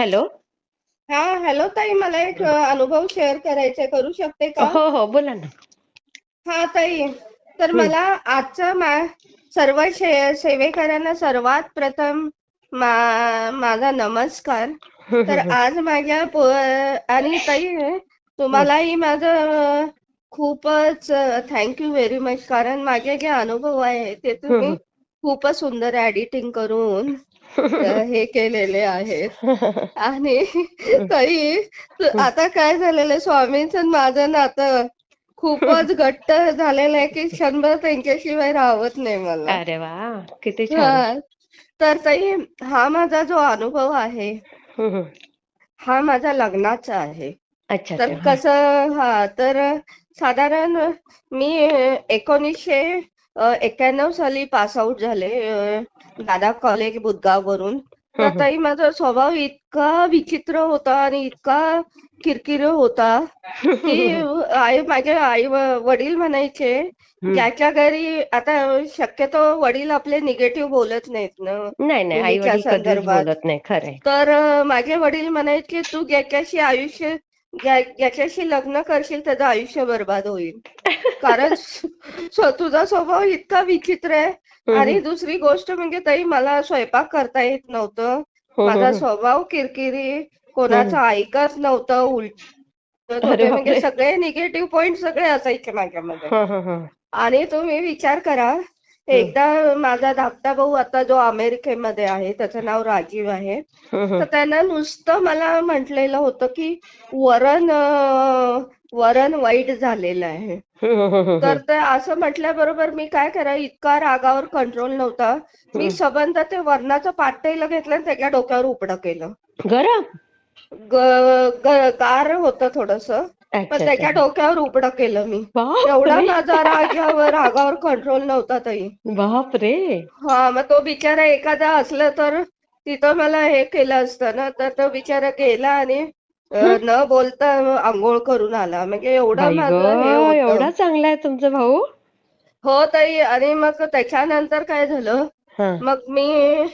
Hello हा hello ताई मला एक अनुभव शेअर करायचा. करू शकते का हो हो बोला ना हा ताई तर. मला आजचं मा सर्व सेवेकरांना सर्वात प्रथम मा माझा नमस्कार तर. आज माझ्या आणि ताई तुम्हालाही माझं खूपच थँक्यू व्हेरी मच कारण माझे जे अनुभव आहे ते तुम्ही. खूपच सुंदर एडिटिंग करून हे केलेले आहेत. आणि ताई त- आता काय झालेलं आहे स्वामींचं आणि माझं नातं खूपच घट्ट झालेलं आहे की क्षणभर त्यांच्याशिवाय राहत नाही मला. अरे वा किती छान. तर ताई हा माझा जो अनुभव आहे हं, माझा लग्नाचा आहे. अच्छा तर कसं हा तर साधारण मी एकोणीसशे एक्क्याण्णव साली पास आउट झाले दादा कॉलेज बुदगाव वरून तर. ताई माझा स्वभाव इतका विचित्र होता आणि इतका किरकिर होता की आई माझे आई वडील म्हणायचे. ज्याच्या घरी आता शक्यतो वडील आपले निगेटिव्ह बोलत नाहीत ना नाही नाही आई मुलीच्या वडील कधीच संदर्भात बोलत नाही तर माझे वडील म्हणायचे तू ज्याच्याशी आयुष्य ज्या- ज्याच्याशी लग्न करशील त्याचं आयुष्य बर्बाद होईल कारण तुझा स्वभाव इतका विचित्र आहे आणि हं. दुसरी गोष्ट म्हणजे ताई मला स्वयंपाक करता येत नव्हतं हं, माझा हं. स्वभाव किरकिरी कोणाचं ऐकत नव्हतं उलट म्हणजे सगळे निगेटिव्ह पॉइंट सगळे असायचे माझ्यामध्ये हं, हं, हं. आणि तुम्ही विचार करा हं. एकदा माझा धाकटा भाऊ आता जो अमेरिकेमध्ये आहे त्याचं नाव राजीव आहे. तर. त्यानं नुसतं मला म्हटलेलं होतं की वरण वरण वाईट झालेलं आहे. तर ते असं म्हटल्याबरोबर मी काय करा इतका रागावर कंट्रोल नव्हता. मी. सबंध ते वरणाचं पातेलं घेतलं आणि त्याच्या डोक्यावर उपडं केलं. गरम गार होतं थोडस. पण अच्छा त्याच्या डोक्यावर उपडं केलं मी. एवढा माझा रागावर रागावर कंट्रोल नव्हता ताई. बापरे. हा मग तो बिचारा एखादा असलं तर तिथं मला हे केलं असतं ना तर तो बिचारा गेला आणि. न बोलता आंघोळ करून आला. म्हणजे एवढं माझं हे एवढा चांगला आहे तुमचा भाऊ. हो ताई आणि मग त्याच्यानंतर काय झालं? मग मी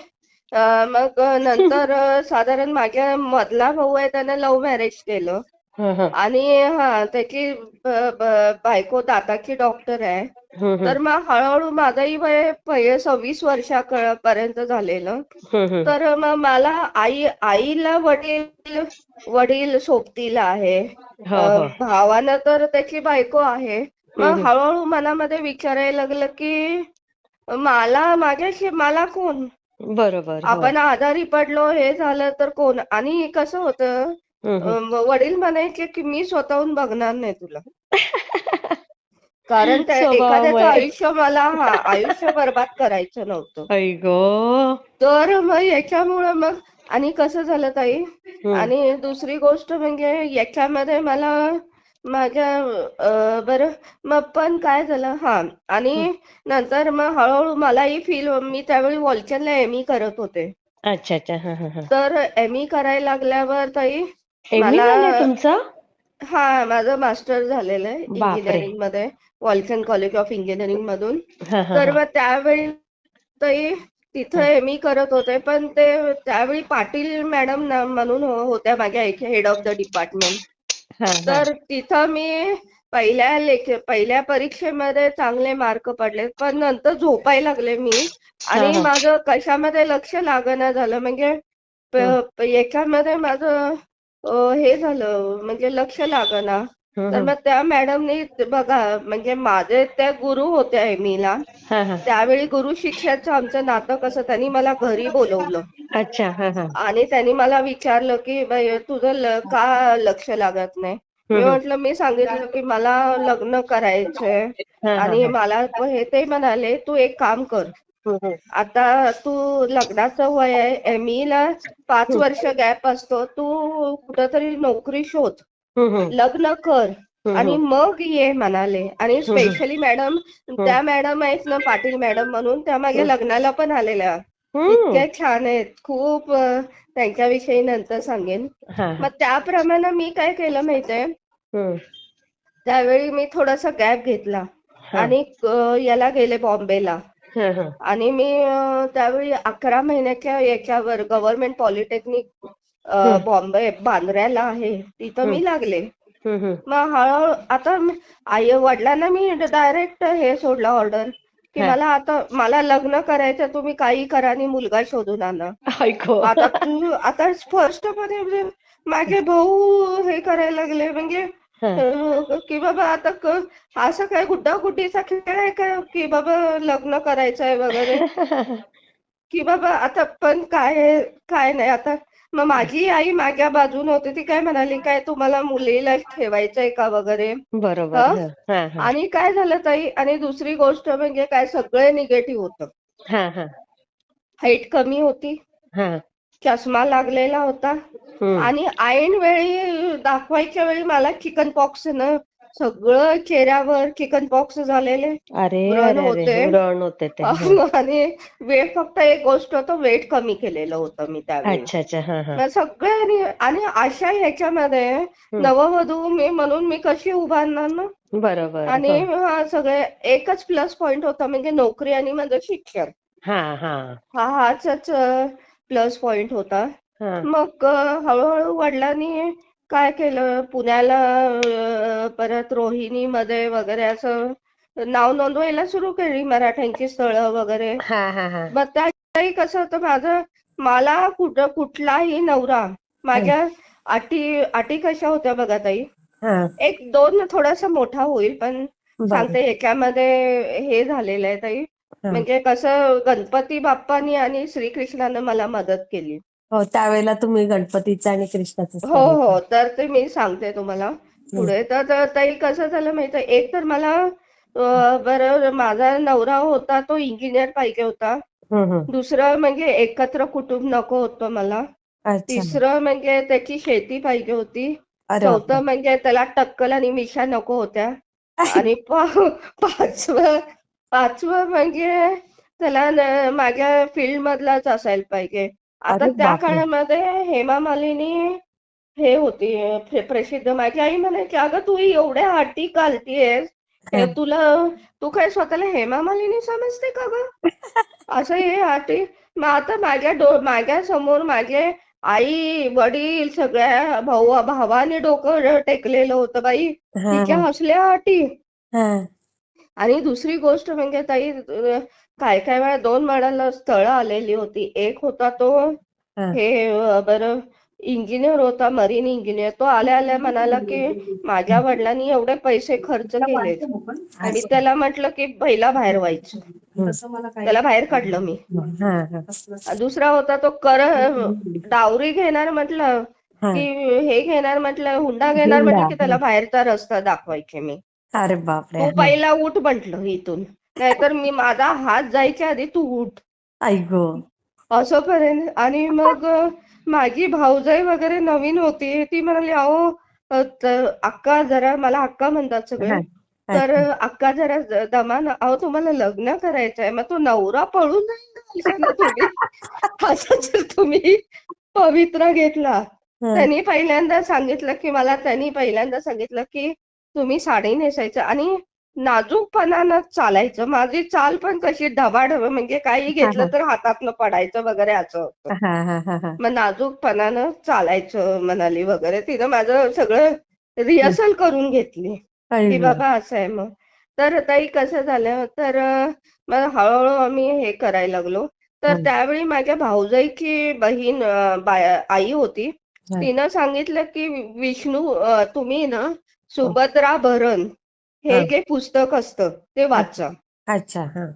मग नंतर साधारण माझ्या मधला भाऊ आहे त्याने लव्ह मॅरेज केलं. हा हा. आणि हा त्याची ब- ब- बायको दाताची डॉक्टर आहे. हं, हं. तर मग हळूहळू माझंही वय पहिले सव्वीस वर्षापर्यंत झालेलं. हं, हं. तर मग मला आई आईला वडील वडील सोबतीला आहे. अ, हो. भावानं तर त्याची बायको आहे. हं, मग हं. हळूहळू मनामध्ये विचारायला लागलं की मला माझ्याशी मला कोण? बरोबर हो. आपण आजारी पडलो हे झालं तर कोण? आणि कसं होतं? हं, हं. अं, वडील म्हणायचे की मी स्वतःहून बघणार नाही तुला. कारण त्या एखाद्याचं स्वभावामुळे आयुष्य मला हा आयुष्य बर्बाद करायचं नव्हतं. आई गो. तर मग याच्यामुळं मग आणि कसं झालं ताई? हं. आणि दुसरी गोष्ट म्हणजे याच्यामध्ये मला माझ्या अं, बरं मग पण काय झालं? हा हं. आणि नंतर मग हळूहळू मलाही फील मी त्यावेळी वॉलचनला एम ई करत होते. अच्छा अच्छा. हा हा हा. तर एम ई करायला लागल्यावर ताई झालंय तुमचं? हा माझं मास्टर झालेलं आहे बापरे. इंजिनिअरिंगमध्ये वॉल्सन कॉलेज ऑफ इंजिनिअरिंग मधून हा हा तर हा. मग त्यावेळी तिथं हा. एम ई करत होते पण ते त्यावेळी पाटील मॅडम म्हणून हो- होत्या माझ्या हेड ऑफ द डिपार्टमेंट हा हा. तर तिथं मी पहिल्या लेख पहिल्या परीक्षेमध्ये चांगले मार्क पडले पण नंतर झोपायला लागले मी. आणि हा. माझं कशामध्ये लक्ष लागना झालं म्हणजे प- हं. प- याच्यामध्ये माझं हे झालं म्हणजे लक्ष लागना. तर. मग त्या मॅडमनी बघा म्हणजे माझे त्या गुरु होत्या एमीला. त्यावेळी गुरु शिष्याचं आमचं नातं कसं त्यांनी मला घरी बोलवलं. अच्छा आणि त्यांनी मला विचारलं की बाई तुझं का लक्ष लागत नाही? मी. म्हटलं मी सांगितलं की मला लग्न करायचंय. आणि मला हे ते म्हणाले तू एक काम कर. आता तू लग्नाचं वय आहे एम ला पाच हं. वर्ष गॅप असतो तू कुठंतरी नोकरी शोध हं, हं. लग्न कर हं, आणि हं. मग ये म्हणाले आणि हं, हं. स्पेशली मॅडम हं. त्या मॅडम आहेत ना पाटील मॅडम म्हणून त्या हं. लग्नाला पण आलेल्या हं. इतक्या छान आहेत खूप त्यांच्याविषयी नंतर सांगेन हा मग त्याप्रमाणे मी काय केलं माहितीये हं. त्यावेळी मी थोडासा गॅप घेतला हा आणि याला गेले बॉम्बेला हा हा आणि मी त्यावेळी अकरा महिन्याच्या याच्यावर गव्हर्नमेंट पॉलिटेक्निक. बॉम्बे बांद्र्याला आहे तिथं मी. लागले. मग हळूहळू आता आई वडिलांना मी डायरेक्ट हे सोडलं ऑर्डर की. मला आता मला लग्न करायचं तुम्ही काही करा आणि मुलगा शोधून आणा आता तू आता स्पष्टपणे म्हणजे माझे भाऊ हे करायला लागले म्हणजे हा. अं, की बाबा आता असं काय गुड्डागुड्डीचा खेळ आहे का की बाबा लग्न करायचंय वगैरे की बाबा आता पण काय काय नाही आता मग माझी आई माझ्या बाजून होती ती काय म्हणाली काय तुम्हाला मुलीला ठेवायचंय का वगैरे बरोबर हा? हा, हा, हा. आणि काय झालं ताई आणि दुसरी गोष्ट म्हणजे काय सगळे निगेटिव्ह होतं हा, हा, हाईट कमी होती हा. चष्मा लागलेला होता. आणि ऐन वेळी दाखवायच्या वेळी मला चिकन पॉक्स न सगळं चेहऱ्यावर चिकन पॉक्स झालेले. अरे व्रण अरे होते. व्रण हा. आणि वेट फक्त एक गोष्ट होतं वेट कमी केलेलं होतं मी त्यावेळी. अच्छा अच्छा हा हा. मग सगळ्यांनी आणि अशा ह्याच्यामध्ये नववधू मी म्हणून मी कशी उभारणार ना? बरोबर आणि हो. हा सगळे एकच प्लस पॉइंट होता म्हणजे नोकरी आणि माझं शिक्षण. हा हा. हा हाच प्लस पॉइंट होता. हा. मग अ, हळूहळू वडिलांनी काय केलं? पुण्याला अ, परत रोहिणीमध्ये वगैरे असं नाव नोंदवायला सुरू केली मराठ्यांची स्थळं वगैरे. हा हा हा. मग त्याही कसं होतं माझं मला कुठं कुठलाही नवरा माझ्या अटी अटी कशा होत्या बघा ताई? हा. एक दोन थोडासा मोठा होईल पण बरं. सांगते याच्यामध्ये हे झालेलं आहे ताई. हा. म्हणजे कसं गणपती बाप्पानी आणि श्रीकृष्णानं मला मदत केली. हो त्यावेळेला तुम्ही गणपतीचं आणि कृष्णाचं हो हो तर ते मी सांगते तुम्हाला पुढे. तर तर ताई कसं झालं माहितीये? एक तर मला अं, बरं माझा नवरा होता तो इंजिनियर पाहिजे होता. दुसरं म्हणजे एकत्र कुटुंब नको होतं मला. अच्छा. तिसरं म्हणजे त्याची शेती पाहिजे होती. अरे चौथं. म्हणजे त्याला टक्कल आणि मिशा नको होत्या. आणि पा- पाचवं पाचवं म्हणजे त्याला न- माझ्या फील्ड मधलाच असायला पाहिजे. आता त्या. काळामध्ये हेमा मालिनी हे होती प्र- प्रसिद्ध माझी आई म्हणायची अगं तू एवढ्या अटी घालतीयस हा. तुला तू काय स्वतःला हेमा मालिनी समजते का ग असं हे अटी मग आता माझ्या डो माझ्यासमोर माझे आई वडील सगळ्या भाऊ भावाने डोकं टेकलेलं होतं बाई तिच्या हसल्या अटी हा. आणि दुसरी गोष्ट म्हणजे ताई काय काय वेळा दोन वेळाला स्थळं आलेली होती. एक होता तो हा. बरं इंजिनियर होता मरीन इंजिनियर तो आल्या आल्या म्हणाला की माझ्या वडिलांनी एवढे पैसे खर्च केलेत आणि त्याला म्हटलं की पहिला बाहेर व्हायचं. त्याला बाहेर काढलं मी. हा, हा. दुसरा होता तो कर डावरी घेणार म्हटलं. की हे घेणार म्हटलं हुंडा घेणार म्हटलं की त्याला बाहेरचा रस्ता दाखवायचे मी. अरे बापरे. तू पहिला उठ म्हटलं इथून. नाहीतर मी माझा हात जायच्या आधी तू उठ. ऐगो असं पर्यंत आणि मग माझी भाऊजाई वगैरे नवीन होती ती म्हणाली अहो अक्का जरा मला अक्का म्हणतात सगळे. तर अक्का जरा दमान अहो तुम्हाला लग्न करायचंय मग तो नवरा पळून नाही घालशाल ना तुम्ही? असं जर तुम्ही पवित्रा घेतला. त्यांनी पहिल्यांदा सांगितलं की मला त्यांनी पहिल्यांदा सांगितलं की तुम्ही साडी नेसायचं. आणि नाजूकपणानं चालायचं. माझी चाल पण कशी ढबाढब म्हणजे काही घेतलं तर हातातनं पडायचं वगैरे असं होतं. हा, हा, हा, हा. मग नाजूकपणानं चालायचं म्हणाली वगैरे. तिनं माझं सगळं रिहर्सल करून घेतली. की. बाबा असं आहे मग. तर ताई कसं झालं तर मग हळूहळू आम्ही हे करायला लागलो. तर हं. त्यावेळी माझ्या भाऊजाईची बहीण आई होती. हं. तिनं सांगितलं की विष्णू तुम्ही ना सुभद्रा भरण हे हं. जे पुस्तक असतं ते वाचा. अच्छा हा.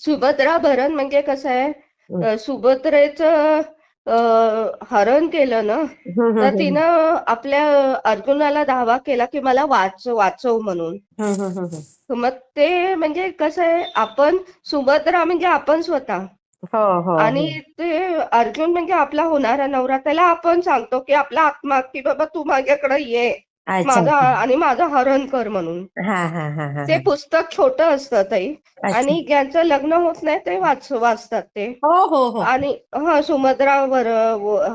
सुभद्रा भरण म्हणजे कसं आहे? हं. सुभद्रेचं हरण केलं ना तर. तिनं आपल्या अर्जुनाला दावा केला की मला वाच वाचव म्हणून. मग ते म्हणजे कसं आहे? आपण सुभद्रा म्हणजे आपण स्वतः. हो हो आणि ते अर्जुन म्हणजे आपला होणारा नवरा त्याला आपण सांगतो की आपला आत्मा की बाबा तू माझ्याकडे ये. अच्छा. माझा आणि माझं हरण कर म्हणून. हा हा हा हा ते पुस्तक छोटं असतं ताई अच्छा. आणि ज्यांचं लग्न होत नाही ते वाच वाचतात ते. हो हो हो. आणि हा सुभद्रावर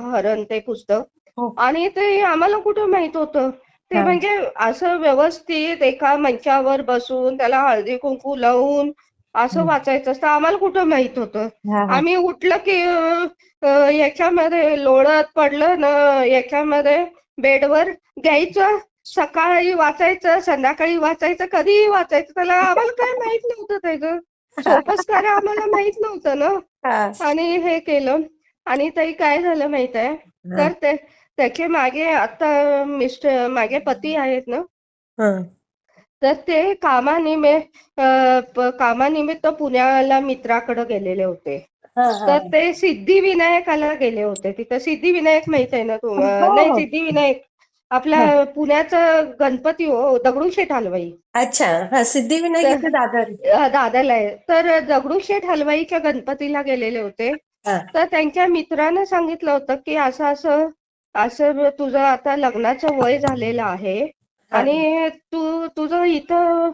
हरण ते पुस्तक. हो. आणि ते आम्हाला कुठं माहीत होतं? ते हा. म्हणजे असं व्यवस्थित एका मंचावर बसून त्याला हळदी कुंकू लावून असं हम्म. वाचायचं असतं. आम्हाला कुठं माहीत होतं? हा हा. आम्ही उठलं की अ, अ, याच्यामध्ये लोळत पडलं न याच्यामध्ये बेडवर घ्यायचं सकाळी वाचायचं संध्याकाळी वाचायचं कधीही वाचायचं. त्याला आम्हाला काय माहीत नव्हतं त्याचं सोपस्कार आम्हाला माहीत नव्हतं ना. हा. आणि हे केलं. आणि ताई काय झालं माहीत आहे? तर ते त्याचे मागे आता मिस्टर मागे पती आहेत ना. तर ते कामानिमित्त कामानिमित्त पुण्याला मित्राकडे गेलेले होते. तर ते सिद्धिविनायकाला गेले होते. तिथं सिद्धिविनायक माहीत आहे ना तुम्हाला? हो. नाही सिद्धिविनायक. आपला पुण्याचा गणपती हो दगडूशेठ हलवाई. अच्छा. हा सिद्धिविनायक दादर अ, दादाला आहे. तर दगडूशेठ हलवाईच्या गणपतीला गेलेले होते. तर त्यांच्या मित्रानं सांगितलं होतं की असं असं असं तुझं आता लग्नाचं वय झालेलं आहे. आणि तू तुझं इथं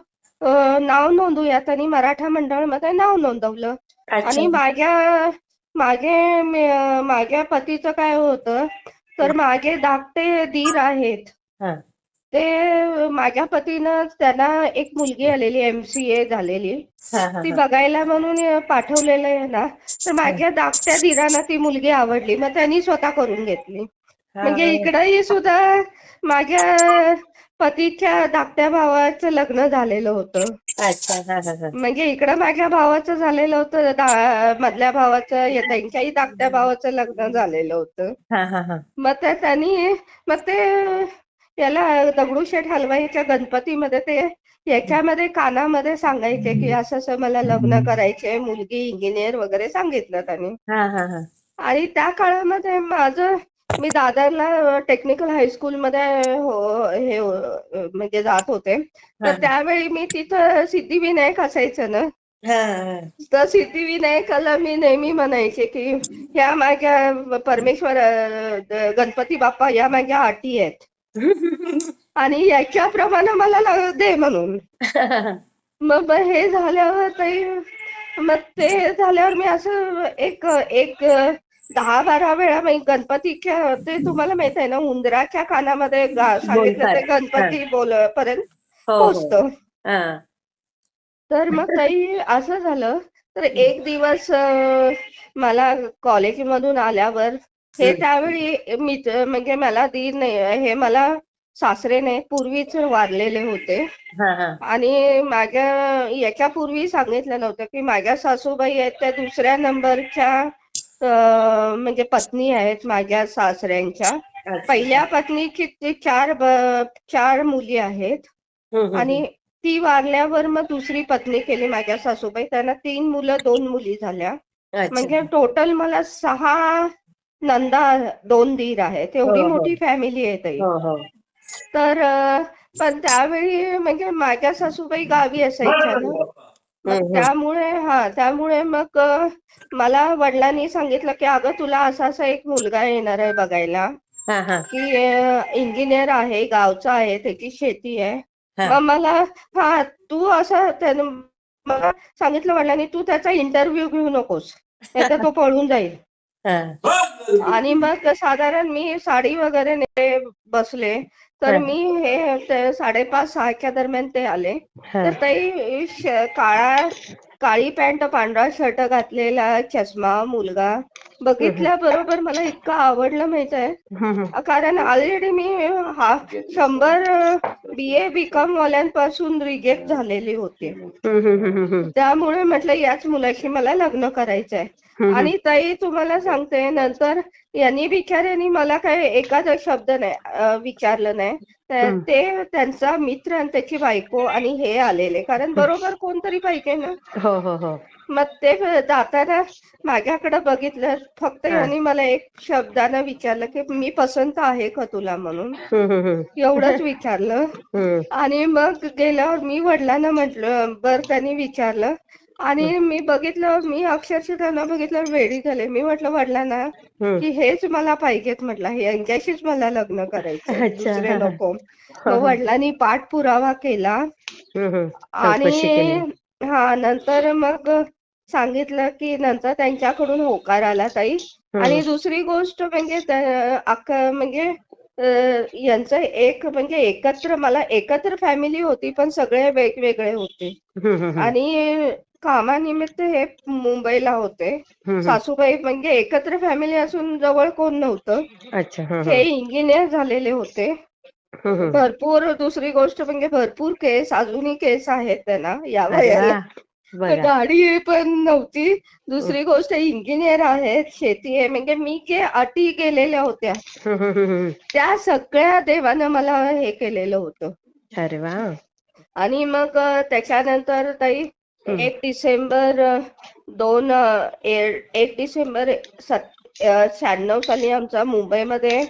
नाव नोंदवूयात आणि मराठा मंडळामध्ये नाव नोंदवलं. आणि माझ्या मागे माझ्या पतीचं काय होतं तर मागे धाकटे दीर आहेत. ते माझ्या पतीनं त्यांना एक मुलगी आलेली एमसीए झालेली. ती. बघायला म्हणून पाठवलेलं आहे ना तर माझ्या धाकट्या दीरांना ती मुलगी आवडली. मग त्यांनी स्वतः करून घेतली. म्हणजे. इकडंही सुद्धा माझ्या पतीच्या धाकट्या भावाचं लग्न झालेलं होतं. अच्छा हा हा हा. म्हणजे इकडं माझ्या भावाचं झालेलं होतं दा- मधल्या भावाचं या त्यांच्याही धाकट्या भावाचं लग्न झालेलं होतं. हा हा हा. मग त्या त्यांनी मग ते याला दगडूशेठ हलवाईच्या गणपतीमध्ये ते याच्यामध्ये कानामध्ये सांगायचे की असं असं मला लग्न करायचे मुलगी इंजिनियर वगैरे सांगितलं त्यांनी. हा हा हा. आणि त्या काळामध्ये माझं मी दादरला टेक्निकल हायस्कूलमध्ये हो हे हो- म्हणजे जात होते. तर. त्यावेळी मी तिथं सिद्धिविनायक असायचं ना. तर सिद्धिविनायकाला मी नेहमी म्हणायचे की ह्या माझ्या परमेश्वर गणपती बाप्पा या माझ्या अटी आहेत. आणि याच्याप्रमाणे मला दे म्हणून. मग हे झाल्यावर ते मग ते झाल्यावर मी असं एक एक दहा बारा वेळा मी गणपतीच्या ते तुम्हाला माहीत आहे ना उंदराच्या कानामध्ये सांगितलं ते. गणपती बोल पर्यंत हो हो. पोचतं. तर मग काही असं झालं. तर एक दिवस मला कॉलेजमधून आल्यावर हे. त्यावेळी मी म्हणजे मला दीर नाही हे मला सासरे नाही पूर्वीच वारलेले होते. आणि माझ्या याच्यापूर्वी सांगितलं नव्हतं की माझ्या सासूबाई आहेत त्या दुसऱ्या नंबरच्या म्हणजे पत्नी आहेत माझ्या सासऱ्यांच्या. पहिल्या पत्नीची ती चार चार मुली आहेत. आणि ती वारल्यावर मग दुसरी पत्नी केली माझ्या सासूबाई. त्यांना तीन मुलं दोन मुली झाल्या. म्हणजे टोटल मला सहा नंदा दोन दीर आहेत. एवढी हो, हो. मोठी फॅमिली आहे ताई. हो हो. तर पण त्यावेळी म्हणजे माझ्या सासूबाई गावी असायच्या ना. मग. त्यामुळे हा त्यामुळे मग मला वडिलांनी सांगितलं की अगं तुला असा असा एक मुलगा येणार आहे बघायला हा हा. की इंजिनियर आहे गावचा आहे त्याची शेती आहे. मग मला हा तू असं त्यानं मला सांगितलं वडिलांनी तू त्याचा इंटरव्ह्यू घेऊ नकोस नाहीतर तो पळून जाईल. हा. आणि मग साधारण मी साडी वगैरे बसले. तर. मी हे ते साडेपाच सहाच्या दरम्यान ते आले. तर ताई श- काळा काळी पॅन्ट पांढरा शर्ट घातलेला चष्मा मुलगा बघितल्याबरोबर मला इतकं आवडलं माहीत आहे. कारण ऑलरेडी मी हा शंभर बी ए बी कॉम वाल्यांपासून रिजेक्ट झालेली होते. त्यामुळे म्हटलं याच मुलाशी मला लग्न करायचं आहे. आणि ताई तुम्हाला सांगते नंतर यांनी बिचाऱ्यांनी मला काही एखादा शब्द नाही विचारलं नाही हम्म. ते त्यांचा मित्र आणि त्याची बायको आणि हे आलेले कारण बरोबर कोणतरी पाहिजे ना हो हो हो मग ते जाताना माझ्याकडे बघितलं फक्त. यांनी मला एक शब्दानं विचारलं की मी पसंत आहे का तुला म्हणून. एवढंच विचारलं. आणि मग गेल्यावर मी वडिलांना म्हटलं बर त्यांनी विचारलं आणि मी बघितलं मी अक्षरशः त्यांना बघितलं वेडी झाले मी म्हटलं वडिलांना. की हेच मला पाहिजेत म्हटलं यांच्याशीच मला लग्न करायचं. दुसरे नको वडिलांनी पाठपुरावा केली. आणि हा नंतर मग सांगितलं की नंतर त्यांच्याकडून होकार आला ताई. आणि दुसरी गोष्ट म्हणजे म्हणजे यांचं एक म्हणजे एकत्र मला एकत्र फॅमिली होती पण सगळे वेगवेगळे होते. आणि कामानिमित्त हे मुंबईला होते. सासूबाई म्हणजे एकत्र फॅमिली असून जवळ कोण नव्हतं. अच्छा हा इंजिनियर झालेले होते. भरपूर दुसरी गोष्ट म्हणजे भरपूर केस अजूनही केस आहेत त्यांना या वयाला. गाडी पण नव्हती. दुसरी गोष्ट इंजिनियर आहेत शेती आहे. म्हणजे मी जे अटी केलेल्या होत्या. त्या सगळ्या देवानं मला हे केलेलं होतं. अरे वा. आणि मग त्याच्यानंतर ताई. एक डिसेंबर दोन एक डिसेंबर शहाण्णव साली आमचा मुंबईमध्ये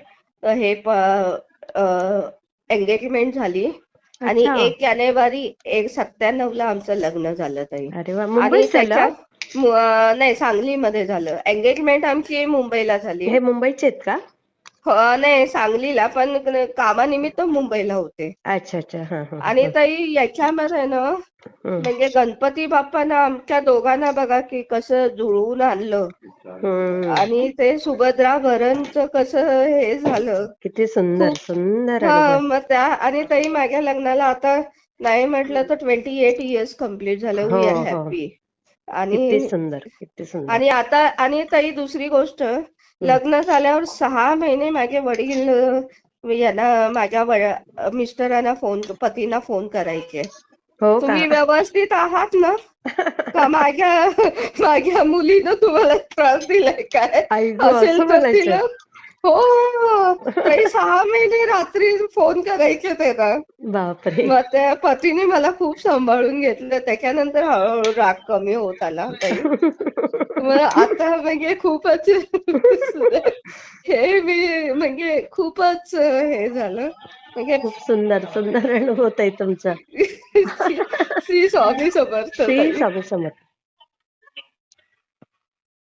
हे एंगेजमेंट झाली. आणि. एक जानेवारी एक सत्त्याण्णव ला आमचं लग्न झालं ताई. आणि अ, नाही सांगलीमध्ये झालं. एंगेजमेंट आमची मुंबईला झाली. हे मुंबईचे आहेत का? नाही सांगलीला पण कामानिमित्त मुंबईला होते. अच्छा अच्छा. हा हा. आणि ताई याच्यामध्ये ना म्हणजे गणपती बाप्पानं आमच्या दोघांना बघा की कसं जुळवून आणलं. हम्म. आणि ते सुभद्रा भरणचं कसं हे झालं. किती सुंदर सुंदर हा. मग त्या आणि ताई माझ्या लग्नाला आता नाही म्हटलं तर ट्वेंटी एट इयर्स कंप्लीट झालं. वी आर हो. हॅपी किती आणि सुंदर किती सुंदर. आणि आता आणि ताई दुसरी गोष्ट लग्न झाल्यावर सहा महिने माझे वडील यांना माझ्या मिस्टरांना फोन पतींना फोन करायचे. हो तुम्ही व्यवस्थित आहात ना? का माझ्या माझ्या मुलीनं तुम्हाला त्रास दिलाय काय? असेल असं तर तिला हो काही सहा महिने रात्री फोन करायचे ते ना बापरे. मग त्या पतीने मला खूप सांभाळून घेतलं. त्याच्यानंतर हळूहळू राग कमी होत आला. मग आता म्हणजे खूपच हे मी म्हणजे खूपच हे झालं. म्हणजे खूप सुंदर सुंदर अनुभव आहे तुमचा. श्री स्वामी समर्थ श्री. स्वामी समर्थ